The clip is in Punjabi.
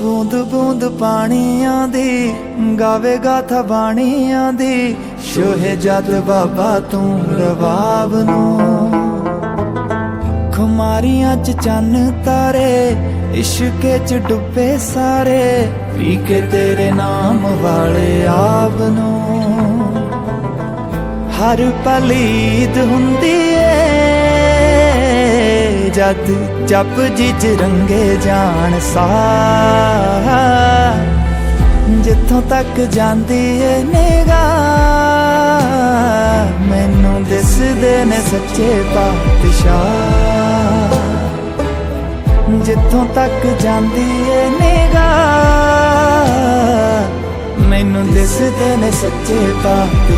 ਬੂੰਦ ਬੂੰਦ ਪਾਣੀਆਂ ਦੀ ਗਾਵੇ ਗਾਥਾ ਬਾਣੀਆਂ ਦੀ। ਸ਼ੋਹੇ ਜਦ ਬਾਬਾ ਤੂੰ ਰਵਾਬ ਨੂੰ। ਖੁਮਾਰੀਆਂ ਚ ਚੰਨ ਤਾਰੇ, ਇਸ਼ਕੇ ਚ ਡੁੱਬੇ ਸਾਰੇ, ਪੀ ਕੇ ਤੇਰੇ ਨਾਮ ਵਾਲੇ ਆਪ ਨੂੰ। ਹਰ ਪਲੀਦ ਹੁੰਦੀ ਏ ਜਦ ਜਪ ਜਿਜ ਰੰਗੇ ਜਾਣ ਸਾ ਜਿੱਥੋਂ ਤੱਕ ਜਾਂਦੀ ਏ ਨਿਗਾਹ, ਮੈਨੂੰ ਦਿਸਦੇ ਨੇ ਸੱਚੇ ਪਾਤਸ਼ਾਹ। ਜਿੱਥੋਂ ਤੱਕ ਜਾਂਦੀ ਏ ਨਿਗਾਹ, ਮੈਨੂੰ ਦਿਸਦੇ ਨੇ ਸੱਚੇ ਪਾਤਸ਼ਾਹ।